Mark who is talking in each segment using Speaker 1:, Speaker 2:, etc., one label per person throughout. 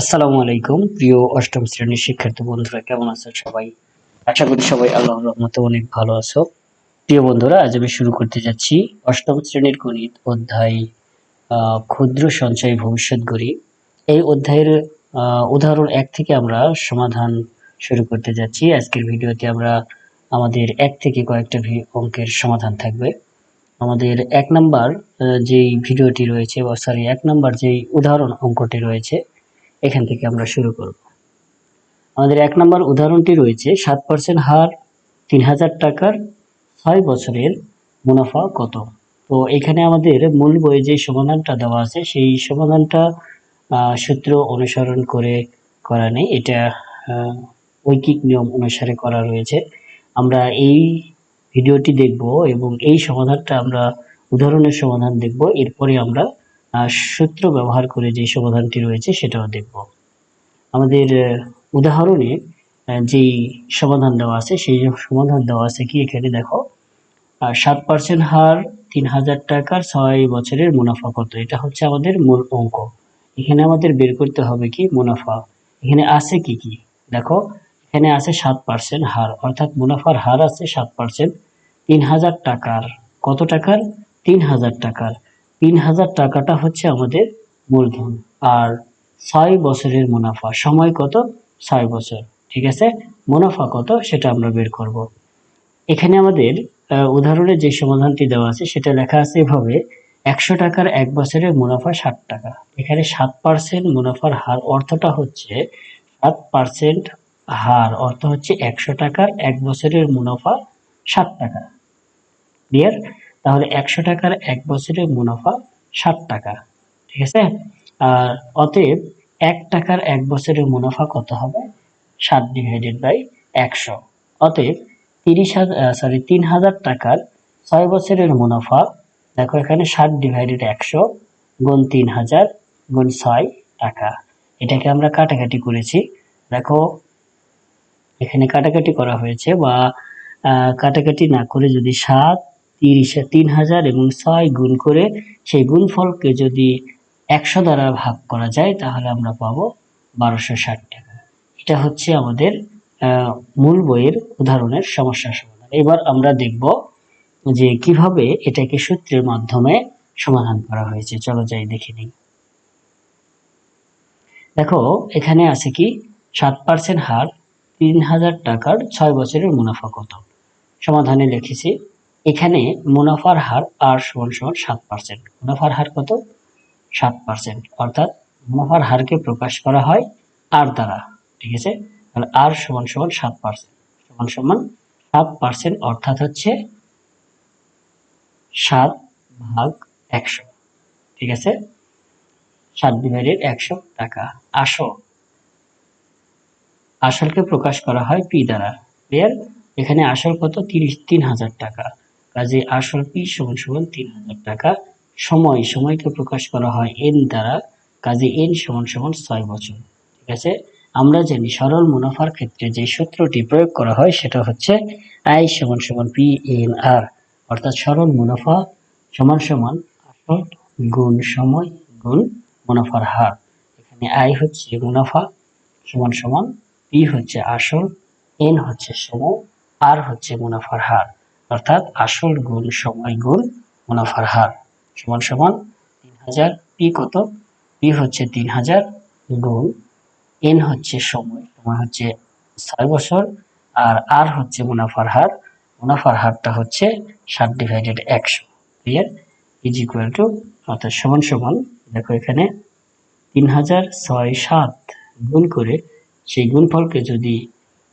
Speaker 1: আসসালামু আলাইকুম, প্রিয় অষ্টম শ্রেণির শিক্ষার্থী বন্ধুরা, কেমন আছো সবাই? আশা করি সবাই আল্লাহর রহমতে অনেক ভালো আছো। প্রিয় বন্ধুরা, আজ আমি শুরু করতে যাচ্ছি অষ্টম শ্রেণির গণিত অধ্যায় ক্ষুদ্র সঞ্চয় ভবিষ্যৎ গড়ি। এই অধ্যায়ের উদাহরণ এক থেকে আমরা সমাধান শুরু করতে যাচ্ছি। আজকের ভিডিওতে আমরা আমাদের এক থেকে কয়েকটা অঙ্কের সমাধান থাকবে। আমাদের এক নাম্বার যেই ভিডিওটি রয়েছে বা সরি এক নাম্বার যেই উদাহরণ অঙ্কটি রয়েছে এখান থেকে আমরা শুরু করব। আমাদের এক নম্বর উদাহরণটি রয়েছে, সাত পার্সেন্ট হার তিন হাজার টাকার ছয় বছরের মুনাফা কত? তো এখানে আমাদের মূল বইয়ে যে সমাধানটা দেওয়া আছে, সেই সমাধানটা সূত্র অনুসরণ করে করা নেই। এটা ঐকিক নিয়ম অনুসারে করা রয়েছে। আমরা এই ভিডিওটি দেখব এবং এই সমাধানটা আমরা উদাহরণের সমাধান দেখব। এরপরে আমরা সূত্র ব্যবহার করে যে সমাধানটি রয়েছে সেটাও দেখব। আমাদের উদাহরণে যেই সমাধান দেওয়া আছে, সেই সমাধান দেওয়া আছে কি এখানে দেখো? আর সাত পার্সেন্ট হার, তিন হাজার টাকার ছয় বছরের মুনাফা কত? এটা হচ্ছে আমাদের মূল অঙ্ক। এখানে আমাদের বের করতে হবে কি মুনাফা? এখানে আছে কি কি? দেখো, এখানে আছে সাত পার্সেন্ট হার, অর্থাৎ মুনাফার হার আছে সাত পার্সেন্ট তিন হাজার টাকার, কত টাকার? তিন হাজার টাকার। তিন হাজার টাকাটা হচ্ছে আমাদের মূলধন। আর ছয় বছরের মুনাফা। সময় কত? ছয় বছর। ঠিক আছে? মুনাফা কত? সেটা আমরা বের করব। এখানে আমাদের উদাহরণে যে সমাধানটি দেওয়া আছে, সেটা লেখা আছে এভাবে, একশো টাকার এক বছরের মুনাফা ষাট টাকা। এখানে সাত পার্সেন্ট মুনাফার হার অর্থটা হচ্ছে, সাত পার্সেন্ট হার অর্থ হচ্ছে একশো টাকার এক বছরের মুনাফা ষাট টাকা। ক্লিয়ার তাহলে একশো টাকার এক বছরের মুনাফা ষাট টাকা, ঠিক আছে? আর অতএব এক টাকার এক বছরের মুনাফা কত হবে? ষাট ডিভাইডেড বাই একশো। অতএব তিরিশ হাজার সরি তিন হাজার টাকার ছয় বছরের মুনাফা, দেখো এখানে ষাট ডিভাইডেড একশো গুণ তিন হাজার গুণ ছয় টাকা। এটাকে আমরা কাটাকাটি করেছি। দেখো, এখানে কাটাকাটি করা হয়েছে বা কাটাকাটি না করে যদি সাত তিরিশ তিন হাজার এবং ছয় গুণ করে সেই গুণফলকে যদি একশো দ্বারা ভাগ করা যায়, তাহলে আমরা পাবো বারোশো ষাট টাকা। এটা হচ্ছে আমাদের মূল বইয়ের উদাহরণের সমস্যা সমাধান। এবার আমরা দেখব যে কীভাবে এটাকে সূত্রের মাধ্যমে সমাধান করা হয়েছে। চলো যাই, দেখে নিই। দেখো, এখানে আছে কি, সাত পার্সেন্ট হার তিন হাজার টাকার ছয় বছরের মুনাফা কত? সমাধানে লিখেছি। এখানে মুনাফার হার আর সমান সমান সাত পার্সেন্ট মুনাফার হার কত? সাত পার্সেন্ট অর্থাৎ মুনাফার হারকে প্রকাশ করা হয় আর দ্বারা, ঠিক আছে? তাহলে আর সমান সমান সাত পার্সেন্ট সমান সমান সাত পার্সেন্ট অর্থাৎ হচ্ছে সাত ভাগ একশো, ঠিক আছে? সাত ডিভাইডেড একশো টাকা। আসো আসলকে প্রকাশ করা হয় পি দ্বারা। ক্লিয়ার এখানে আসল কত? তিরিশ, তিন হাজার টাকা। কাজে আসল পি সমান সমান তিন হাজার টাকা। সময়, সময়কে প্রকাশ করা হয় এন দ্বারা, কাজে এন সমান সমান ছয় বছর। ঠিক আছে? আমরা জানি সরল মুনাফার ক্ষেত্রে যে সূত্রটি প্রয়োগ করা হয় সেটা হচ্ছে আই সমান সমান পি এন আর। অর্থাৎ সরল মুনাফা সমান সমান আসল গুণ সময় গুণ মুনাফার হার। এখানে আই হচ্ছে মুনাফা সমান সমান, পি হচ্ছে আসল, এন হচ্ছে সময় আর হচ্ছে মুনাফার হার। অর্থাৎ আসল গুণ সময় গুণ মুনাফার হার। সমান সমান তিন হাজার পি কত? পি হচ্ছে তিন হাজার গুণ এন হচ্ছে সময়। সময় হচ্ছে ছয় বছর আর আর হচ্ছে মুনাফার হার। মুনাফার হারটা হচ্ছে ষাট ডিভাইডেড একশো। ক্লিয়ার ইজ ইকুয়াল টু অর্থাৎ সমান সমান দেখো এখানে তিন হাজার ছয় সাত গুণ করে সেই গুণফলকে যদি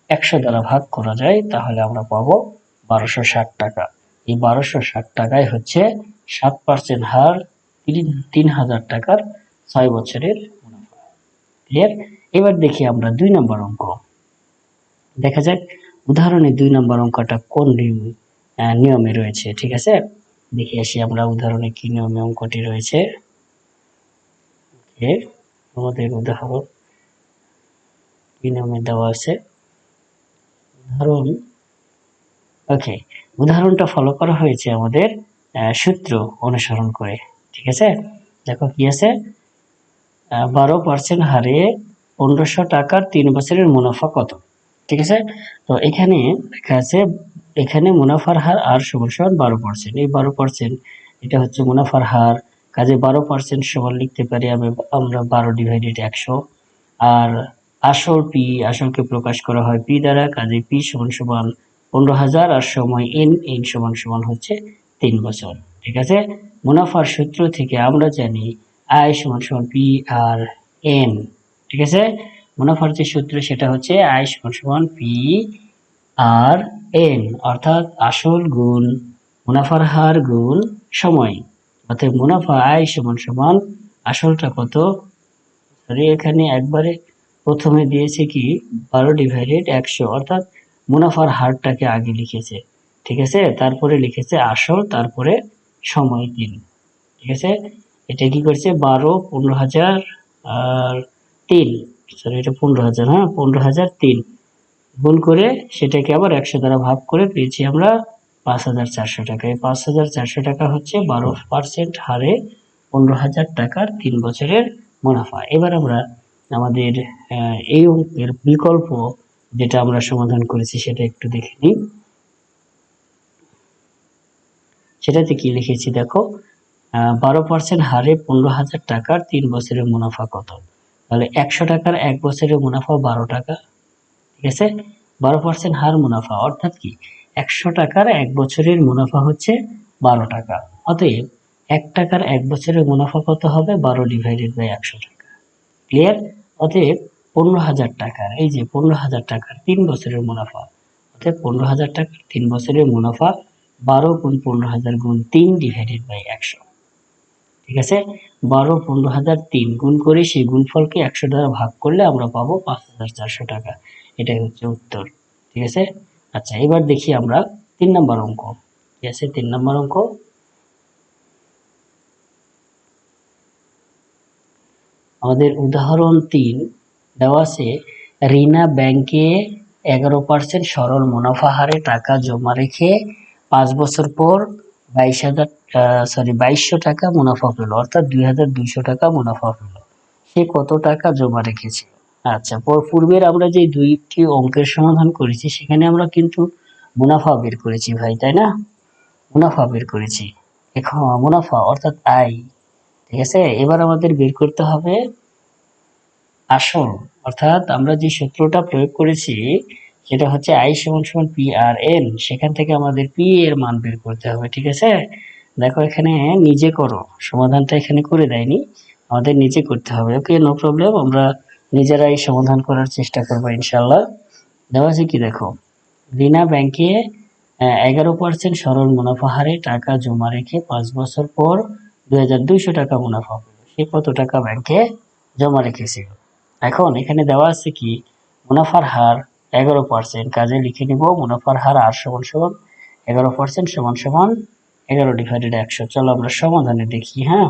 Speaker 1: একশো দ্বারা ভাগ করা যায় তাহলে আমরা পাবো বারোশো ষাট টাকা। এই বারোশো ষাট টাকায় হচ্ছে সাত পার্সেন্ট হার, তিন হাজার টাকার ছয় বছরের মুনাফা। এবার দেখি আমরা দুই নম্বর অঙ্ক। দেখা যাক, উদাহরণে দুই নম্বর অঙ্কটা কোন নিয়মে রয়েছে, ঠিক আছে? দেখে আসি আমরা উদাহরণে কি নিয়মে অঙ্কটি রয়েছে। আমাদের উদাহরণ, কি নিয়মে দেওয়া আছে? উদাহরণ ওকে, উদাহরণটা ফলো করা হয়েছে আমাদের সূত্র অনুসরণ করে, ঠিক আছে? দেখো কি আছে? বারো পার্সেন্ট হারে পনেরোশো টাকার তিন বছরের মুনাফা কত? ঠিক আছে? তো এখানে লেখা আছে, এখানে মুনাফার হার আর সমান সমান বারো পার্সেন্ট এই বারো পার্সেন্ট এটা হচ্ছে মুনাফার হার, কাজে বারো পার্সেন্ট সমান লিখতে পারি আমি, আমরা বারো ডিভাইডেড একশো। আর আসল পি, আসলকে প্রকাশ করা হয় পি দ্বারা, কাজে পি সমান সমান পনেরো হাজার আর সময় এন এন সমান সমান হচ্ছে তিন বছর। ঠিক আছে? মুনাফার সূত্র থেকে আমরা জানি আয় সমান সমান পি আর এন ঠিক আছে? মুনাফার যে সূত্র, সেটা হচ্ছে আয় সমান সমান পি আর এন অর্থাৎ আসল গুণ মুনাফার হার গুণ সময়। অর্থাৎ মুনাফা আয় সমান সমান আসলটা কত? সরি এখানে একবারে প্রথমে দিয়েছে কি? বারো ডিভাইডেড একশো, অর্থাৎ মুনাফার হারটাকে আগে লিখেছে, ঠিক আছে? তারপরে লিখেছে আসল তারপরে সময়, দিন, ঠিক আছে? এটা কি করছে? বারো, পনেরো হাজার, আর তিন সরি এটা পনেরো হাজার হ্যাঁ? পনেরো হাজার তিন। গুণ করে সেটাকে আবার একশো দ্বারা ভাগ করে পেয়েছি আমরা পাঁচ হাজার চারশো টাকা। এই পাঁচ হাজার চারশো টাকা হচ্ছে বারো পার্সেন্ট হারে পনেরো হাজার টাকার তিন বছরের মুনাফা। এবার আমরা আমাদের এই অঙ্কের বিকল্প যেটা আমরা সমাধান করেছি সেটা একটু দেখে নিই। সেটাতে কি লিখেছি দেখো? বারো পার্সেন্ট হারে পনেরো হাজার টাকার তিন বছরের মুনাফা কত? তাহলে একশো টাকার এক বছরের মুনাফা বারো টাকা, ঠিক আছে? বারো পার্সেন্ট হার মুনাফা, অর্থাৎ কি? একশো টাকার এক বছরের মুনাফা হচ্ছে বারো টাকা। অতএব এক টাকার এক বছরের মুনাফা কত হবে? বারো ডিভাইডেড বাই একশো টাকা। ক্লিয়ার অতএব পনেরো হাজার টাকার, এই যে পনেরো হাজার টাকার তিন বছরের মুনাফা, অর্থাৎ পনেরো হাজার টাকার তিন বছরের মুনাফা বারো গুণ পনেরো হাজার গুণ তিন ডিভাইডেড বাই একশো। ঠিক আছে? বারো পনেরো হাজার তিন গুণ করে সেই গুণফলকে একশো দ্বারা ভাগ করলে আমরা পাবো পাঁচ হাজার চারশো টাকা। এটাই হচ্ছে উত্তর। ঠিক আছে? আচ্ছা এবার দেখি আমরা তিন নম্বর অঙ্ক। ঠিক আছে? তিন নম্বর অঙ্ক। আমাদের উদাহরণ তিন। দেওয়া আছে, রিনা ব্যাংকে এগারো পার্সেন্ট সরল মুনাফা হারে টাকা জমা রেখে পাঁচ বছর পর বাইশ হাজার সরি বাইশশো টাকা মুনাফা পেল। অর্থাৎ দুই হাজার দুইশো টাকা মুনাফা পেল। সে কত টাকা জমা রেখেছে? আচ্ছা পর পূর্বের আমরা যে দুইটি অঙ্কের সমাধান করেছি, সেখানে আমরা কিন্তু মুনাফা বের করেছি ভাই, তাই না? মুনাফা বের করেছি। এখন মুনাফা, অর্থাৎ আয়, ঠিক আছে? এবার আমাদের বের করতে হবে আসল অর্থাৎ আমরা যে সূত্রটা প্রয়োগ করেছি, সেটা হচ্ছে আই সমান সমান পি আর এন সেখান থেকে আমাদের পি এর মান বের করতে হবে, ঠিক আছে? দেখো এখানে নিজে করো, সমাধানটা এখানে করে দেয়নি, আমাদের নিজে করতে হবে ওকে নো প্রবলেম আমরা নিজেরাই সমাধান করার চেষ্টা করব ইনশাল্লাহ দেওয়া আছে কি দেখো? রিনা ব্যাংকে এগারো পার্সেন্ট সরল মুনাফা হারে টাকা জমা রেখে পাঁচ বছর পর দুই হাজার দুইশো টাকা মুনাফা পেল। সে কত টাকা ব্যাংকে জমা রেখেছিল? এখন এখানে দেওয়া আছে কি, মুনাফার হার এগারো পার্সেন্ট কাজে লিখে নিব মুনাফার হার আর সমান সমান এগারো পার্সেন্ট সমান সমান এগারো ডিভাইডেড একশো। চলো আমরা সমাধানে দেখি হ্যাঁ?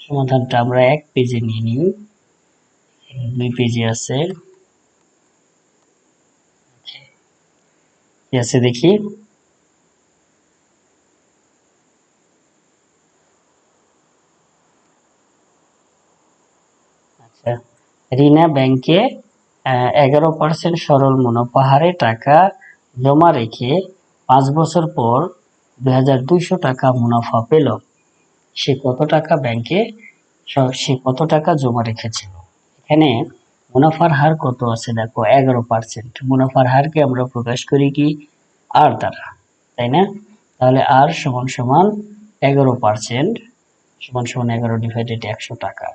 Speaker 1: সমাধানটা আমরা এক পেজে নিয়ে নিই। দুই পেজে আছে। আছে দেখি। আচ্ছা রিনা ব্যাংকে এগারো পার্সেন্ট সরল মুনাফা হারে টাকা জমা রেখে পাঁচ বছর পর দুই হাজার দুইশো টাকা মুনাফা পেল। সে কত টাকা ব্যাংকে সে কত টাকা জমা রেখেছিল? এখানে মুনাফার হার কত আছে দেখো, এগারো পার্সেন্ট। মুনাফার হারকে আমরা প্রকাশ করি কি? আর দ্বারা, তাই না? তাহলে আর সমান সমান এগারো পার্সেন্ট, সমান সমান এগারো ডিভাইডেড একশো টাকা।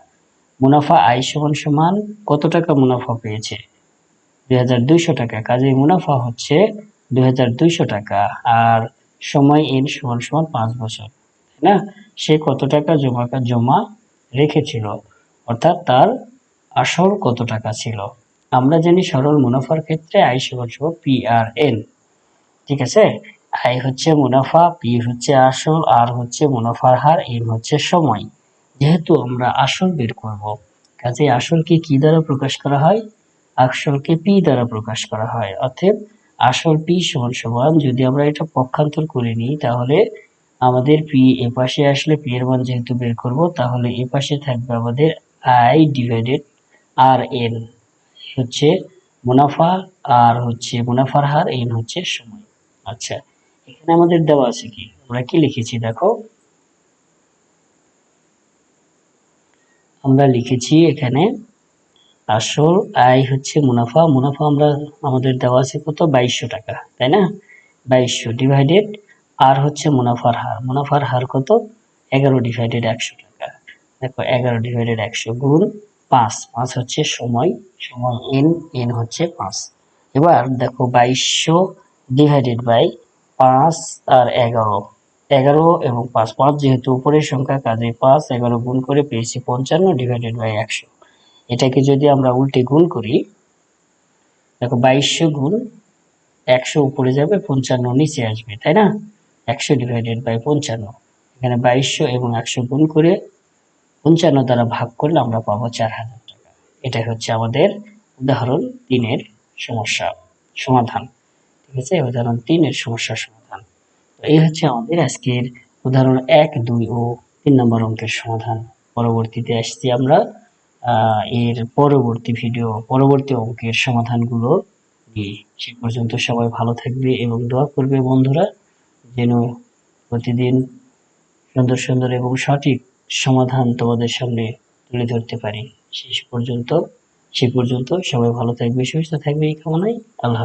Speaker 1: মুনাফা আয় সমান সমান কত টাকা মুনাফা পেয়েছে? দুই হাজার দুইশো টাকা। কাজেই মুনাফা হচ্ছে দুই হাজার দুইশো টাকা আর সময় এন সমান সমান পাঁচ বছর, তাই না? সে কত টাকা জমা জমা রেখেছিল? অর্থাৎ তার আসল কত টাকা ছিল? আমরা জানি সরল মুনাফার ক্ষেত্রে আই সমান সমান পি আর এন, ঠিক আছে? আই হচ্ছে মুনাফা, পি হচ্ছে আসল, আর হচ্ছে মুনাফার হার, এন হচ্ছে সময়। যেহেতু আমরা আসল বের করব কাজে আসলকে কি দ্বারা প্রকাশ করা হয়? আসলকে পি দ্বারা প্রকাশ করা হয়। অর্থাৎ আসল পি সমান সমান, যদি আমরা এটা পক্ষান্তর করে নিই, তাহলে আমাদের পি এ পাশে আসলে পি এর মান যেহেতু বের করব, তাহলে এ পাশে থাকবে আমাদের আই ডিভাইডেড আর এন হচ্ছে মুনাফা, আর হচ্ছে মুনাফার হার, এন হচ্ছে সময়। আচ্ছা এখানে আমাদের দেওয়া আছে কি? আমরা কি লিখেছি দেখো? আমরা লিখেছি এখানে, আসল আয় হচ্ছে মুনাফা মুনাফা আমরা, আমাদের দেওয়া আছে কত? বাইশশো টাকা, তাই না? বাইশশো ডিভাইডেড আর হচ্ছে মুনাফার হার মুনাফার হার কত? এগারো ডিভাইডেড একশো টাকা। দেখো, এগারো ডিভাইডেড একশো গুণ পাঁচ পাঁচ হচ্ছে সময় সময় এন এন হচ্ছে পাঁচ। এবার দেখো, বাইশশো ডিভাইডেড বাই পাঁচ আর এগারো এগারো এবং পাঁচ পাঁচ যেহেতু উপরের সংখ্যা কাজে পাঁচ এগারো গুণ করে পেয়েছি পঞ্চান্ন ডিভাইডেড বাই একশো। এটাকে যদি আমরা উল্টে গুণ করি, দেখো বাইশশো গুণ একশো উপরে যাবে, পঞ্চান্ন নিচে আসবে, তাই না? একশো ডিভাইডেড বাই পঞ্চান্ন। এখানে বাইশশো এবং একশো গুণ করে পঞ্চান্ন দ্বারা ভাগ করলে আমরা পাবো চার হাজার টাকা। এটাই হচ্ছে আমাদের উদাহরণ তিনের সমস্যা, সমাধান। ঠিক আছে? উদাহরণ তিনের সমস্যার সমাধান। এই হচ্ছে আমাদের আজকের উদাহরণ এক, দুই ও তিন নম্বর অঙ্কের সমাধান। পরবর্তীতে আসছি আমরা এর পরবর্তী ভিডিও পরবর্তী অঙ্কের সমাধানগুলো সে পর্যন্ত সবাই ভালো থাকবে এবং দোয়া করবে বন্ধুরা, যেন প্রতিদিন সুন্দর সুন্দর এবং সঠিক সমাধান তোমাদের সামনে তুলে ধরতে পারি। শেষ পর্যন্ত, সে পর্যন্ত সবাই ভালো থাকবে, সুস্থ থাকবে এই কামনায়। আল্লাহ